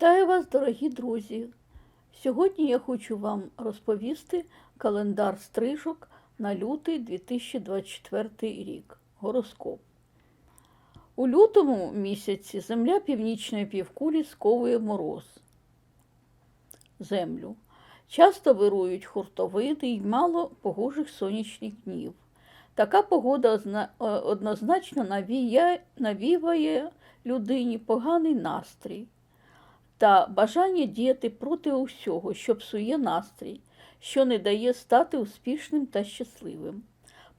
Вітаю вас, дорогі друзі! Сьогодні я хочу вам розповісти календар стрижок на лютий 2024 рік. Гороскоп. У лютому місяці земля північної півкулі сковує мороз. Землю. Часто вирують хуртовини й мало погожих сонячних днів. Така погода однозначно навіває людині поганий настрій та бажання діяти проти усього, що псує настрій, що не дає стати успішним та щасливим.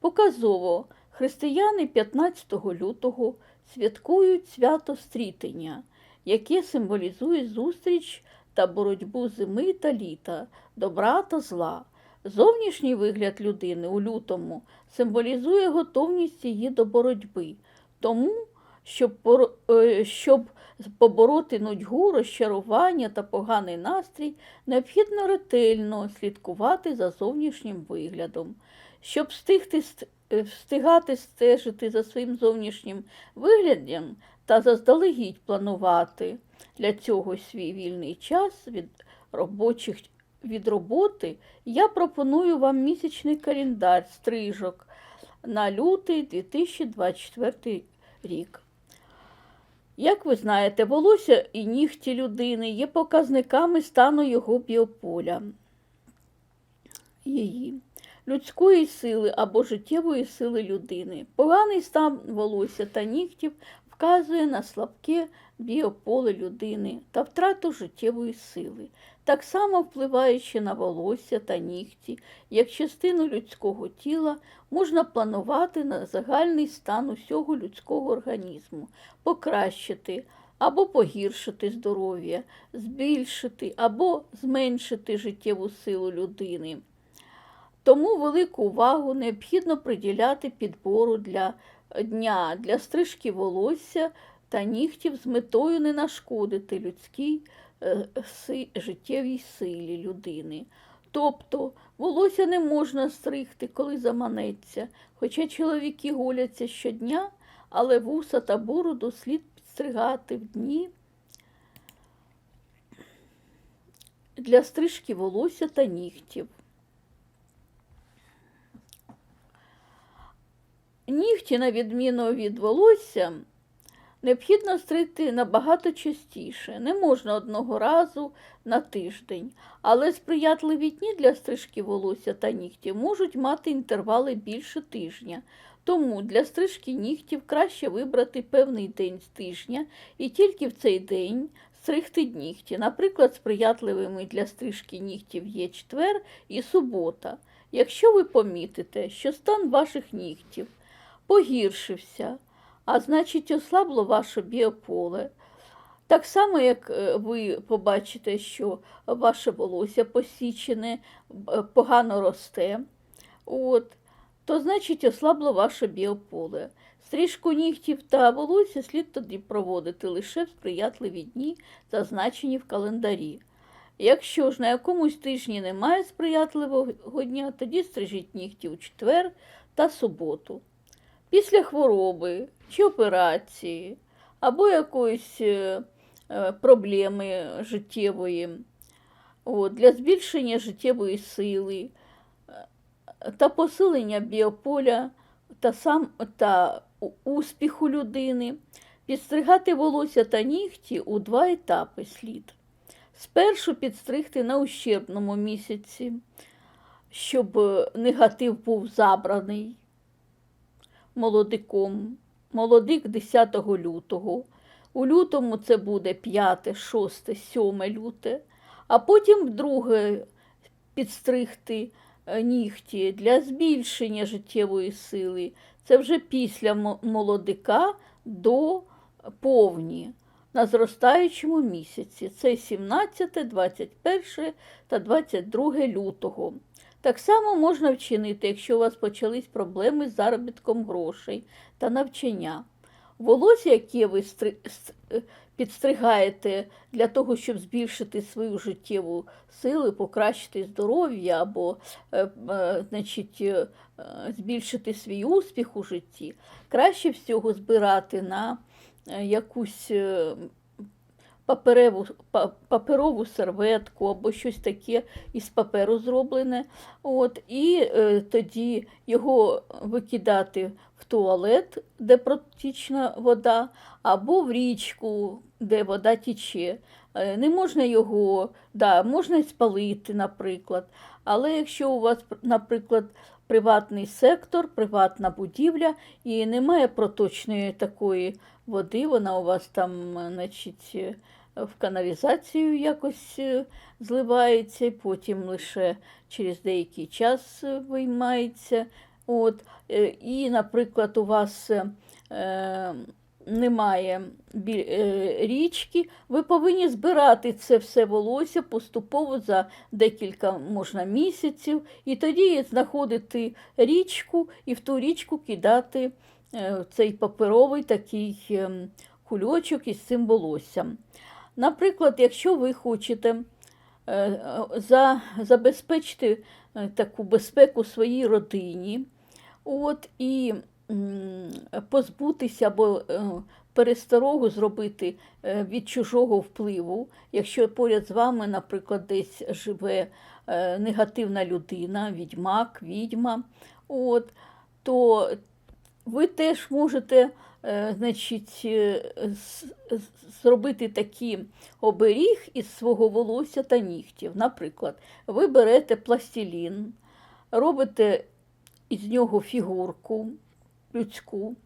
Показово християни 15 лютого святкують свято стрітення, яке символізує зустріч та боротьбу зими та літа, добра та зла. Зовнішній вигляд людини у лютому символізує готовність її до боротьби. Тому, щоб, поро- е, щоб побороти нудьгу, розчарування та поганий настрій, необхідно ретельно слідкувати за зовнішнім виглядом. Щоб встигти, е, встигати стежити за своїм зовнішнім виглядом та заздалегідь планувати для цього свій вільний час від робочих від роботи, я пропоную вам місячний календар стрижок на лютий 2024 рік. Як ви знаєте, волосся і нігті людини є показниками стану його біополя, її людської сили або життєвої сили людини. Поганий стан волосся та нігтів вказує на слабке біополе людини та втрату життєвої сили, так само впливаючи на волосся та нігті, як частину людського тіла, можна планувати на загальний стан усього людського організму, покращити або погіршити здоров'я, збільшити або зменшити життєву силу людини. Тому велику увагу необхідно приділяти підбору для дня для стрижки волосся та нігтів з метою не нашкодити людській е, життєвій силі людини. Тобто волосся не можна стригти, коли заманеться, хоча чоловіки голяться щодня, але вуса та бороду слід підстригати в дні для стрижки волосся та нігтів. Нігті, на відміну від волосся, необхідно стригти набагато частіше. Не можна одного разу на тиждень, але сприятливі дні для стрижки волосся та нігтів можуть мати інтервали більше тижня. Тому для стрижки нігтів краще вибрати певний день з тижня і тільки в цей день стригти нігті. Наприклад, сприятливими для стрижки нігтів є четвер і субота. Якщо ви помітите, що стан ваших нігтів погіршився, а значить, ослабло ваше біополе. Так само, як е, ви побачите, що ваше волосся посічене, погано росте, от, то значить ослабло ваше біополе. Стрижку нігтів та волосся слід тоді проводити лише в сприятливі дні, зазначені в календарі. Якщо ж на якомусь тижні немає сприятливого дня, тоді стрижіть нігті у четвер та суботу. Після хвороби чи операції, або якоїсь е, е, проблеми життєвої, от, для збільшення життєвої сили е, та посилення біополя та, сам, та успіху людини, підстригати волосся та нігті у два етапи слід. Спершу підстригти на ущербному місяці, щоб негатив був забраний молодиком. Молодик 10 лютого. У лютому це буде 5, 6, 7 люте, а потім вдруге підстригти е, нігті для збільшення життєвої сили. Це вже після молодика до повні на зростаючому місяці. Це 17, 21 та 22 лютого. Так само можна вчинити, якщо у вас почались проблеми з заробітком грошей та навчання. Волосся, яке ви е, підстригаєте для того, щоб збільшити свою життєву силу, покращити здоров'я або е, е, значить, збільшити свій успіх у житті, краще всього збирати на якусь е, папереву, па- паперову серветку або щось таке із паперу зроблене. От, і е, тоді його викидати в туалет, де протічна вода, або в річку, де вода тіче. Е, Не можна його, да, можна спалити, наприклад. Але якщо у вас, наприклад, приватний сектор, приватна будівля і немає проточної такої води, вона у вас там, е, значить, е, в каналізацію якось е, зливається, потім лише через деякий час е, виймається. От, е, і, наприклад, у вас е, немає бі- е, річки, ви повинні збирати це все волосся поступово за декілька можна місяців, і тоді знаходити річку і в ту річку кидати е, цей паперовий такий ем, кульочок із цим волоссям. Наприклад, якщо ви хочете е, за, забезпечити е, таку безпеку своїй родині, от, і позбутися або е, пересторогу зробити від чужого впливу, якщо поряд з вами, наприклад, десь живе негативна людина, відьмак, відьма, от, то ви теж можете е, значить, е, зробити такий оберіг із свого волосся та нігтів. Наприклад, ви берете пластилін, робите із нього фігурку людську,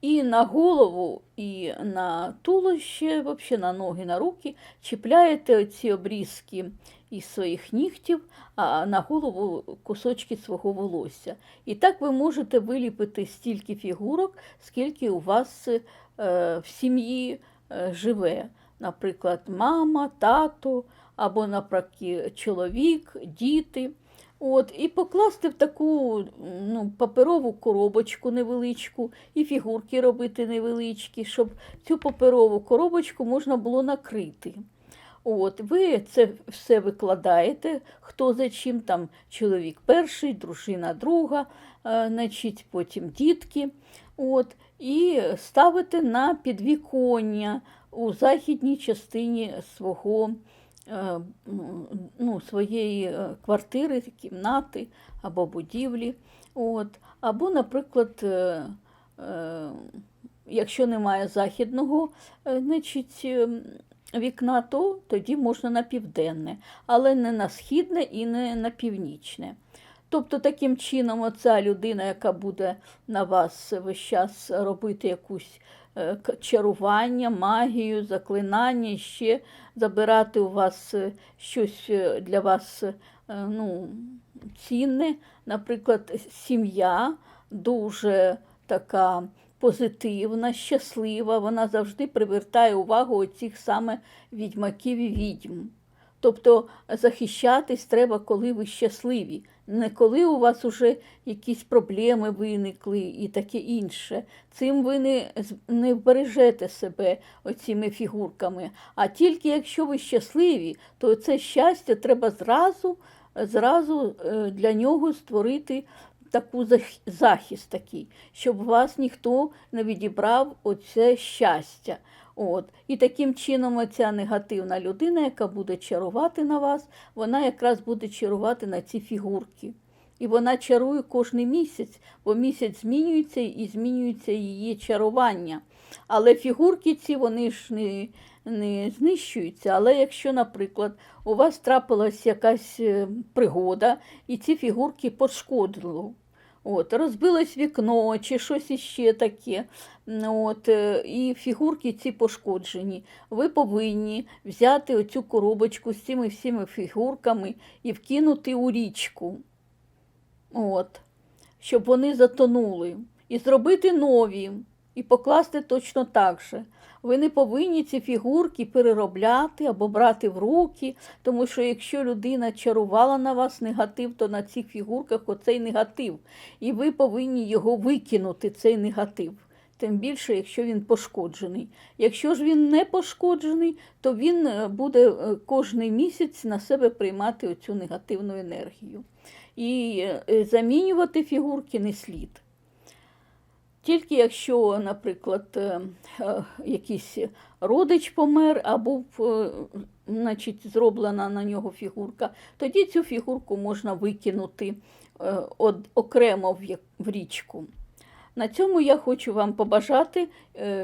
і на голову, і на туловище, взагалі на ноги, на руки чіпляєте ці обрізки із своїх нігтів, а на голову кусочки свого волосся. І так ви можете виліпити стільки фігурок, скільки у вас е, в сім'ї е, живе. Наприклад, мама, тато, або, наприклад, чоловік, діти. От, і покласти в таку ну, паперову коробочку невеличку, і фігурки робити невеличкі, щоб цю паперову коробочку можна було накрити. От, ви це все викладаєте, хто за чим, там чоловік перший, дружина друга, е, значить, потім дітки. От, і ставите на підвіконня у західній частині свого ну, своєї е, квартири, кімнати або будівлі. От. Або, наприклад, е, е, якщо немає західного е, значить, е, вікна, то тоді можна на південне, але не на східне і не на північне. Тобто, таким чином, оця людина, яка буде на вас весь час робити якусь е, чарування, магію, заклинання, ще забирати у вас е, щось е, для вас е, ну, цінне, наприклад, сім'я дуже така позитивна, щаслива, вона завжди привертає увагу оцих саме відьмаків і відьм. Тобто захищатись треба, коли ви щасливі, не коли у вас уже якісь проблеми виникли і таке інше. Цим ви не, не вбережете себе оціми фігурками. А тільки якщо ви щасливі, то це щастя треба зразу, зразу е, для нього створити таку захист такий, щоб вас ніхто не відібрав оце щастя. От. І таким чином оця негативна людина, яка буде чарувати на вас, вона якраз буде чарувати на ці фігурки. І вона чарує кожен місяць, бо місяць змінюється і змінюється її чарування. Але фігурки ці вони ж не, не знищуються. Але якщо, наприклад, у вас трапилась якась е, пригода, і ці фігурки пошкодило, От, розбилось вікно чи щось іще таке. От, е, і фігурки ці пошкоджені. Ви повинні взяти оцю коробочку з цими всіми фігурками і вкинути у річку, От, щоб вони затонули. І зробити нові, і покласти точно так же. Ви не повинні ці фігурки переробляти або брати в руки, тому що якщо людина чарувала на вас негатив, то на цих фігурках оцей негатив. І ви повинні його викинути, цей негатив. Тим більше, якщо він пошкоджений. Якщо ж він не пошкоджений, то він е, буде е, кожний місяць на себе приймати оцю негативну енергію. І е, замінювати фігурки не слід. Тільки якщо, наприклад, е, е, якийсь родич помер або е, значить, зроблена на нього фігурка, тоді цю фігурку можна викинути окремо в, річку. На цьому я хочу вам побажати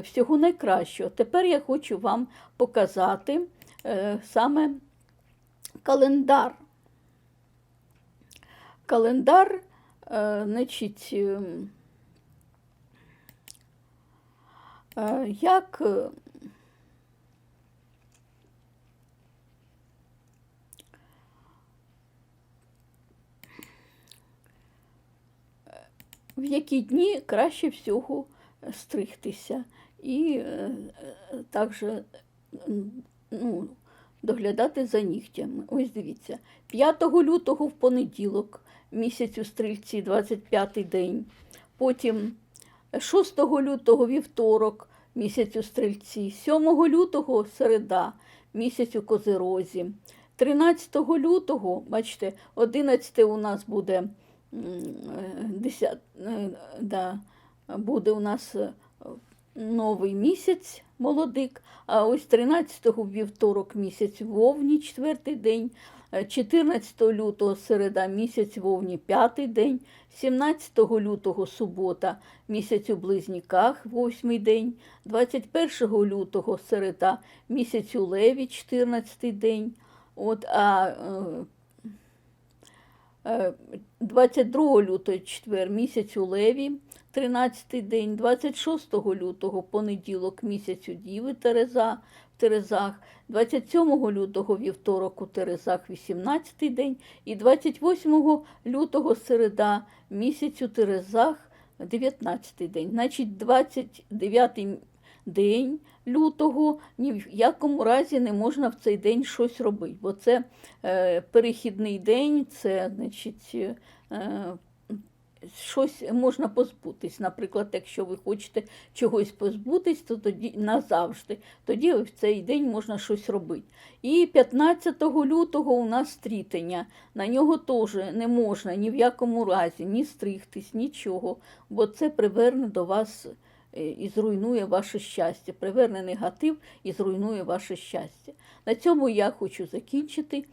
всього найкращого. Тепер я хочу вам показати саме календар. Календар, значить, ем, е, як е, в які дні краще всього стригтися і е, е, також ну, доглядати за нігтями. Ось дивіться, 5 лютого в понеділок, місяць у стрільці, 25-й день. Потім 6 лютого вівторок, місяць у стрільці, 7 лютого середа, місяць у козирозі. 13 лютого, бачите, 11 у нас буде е, 10, е, да, буде у нас е, новий місяць молодик, а ось 13-го вівторок місяць вовні, четвертий день, 14 лютого середа місяць вовні, п'ятий день, 17 лютого субота місяць у близніках, восьмий день, 21 лютого середа місяць у леві, 14 день. От, а е, 22 лютого четвер місяць у леві, 13 день, 26 лютого понеділок місяць у Діви Тереза, в Терезах, 27 лютого вівторок у Терезах 18 день і 28 лютого середа місяць у Терезах 19 день. Значить, 29 день лютого ні в якому разі не можна в цей день щось робити, бо це е, перехідний день, це значить. Е, щось можна позбутись. Наприклад, якщо ви хочете чогось позбутись, то тоді назавжди. Тоді в цей день можна щось робити. І 15 лютого у нас стрітення. На нього теж не можна ні в якому разі ні стригтись, нічого, бо це приверне до вас і зруйнує ваше щастя. Приверне негатив і зруйнує ваше щастя. На цьому я хочу закінчити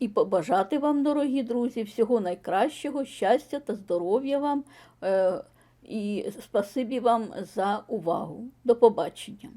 і побажати вам, дорогі друзі, всього найкращого, щастя та здоров'я вам. Е, І спасибі вам за увагу. До побачення.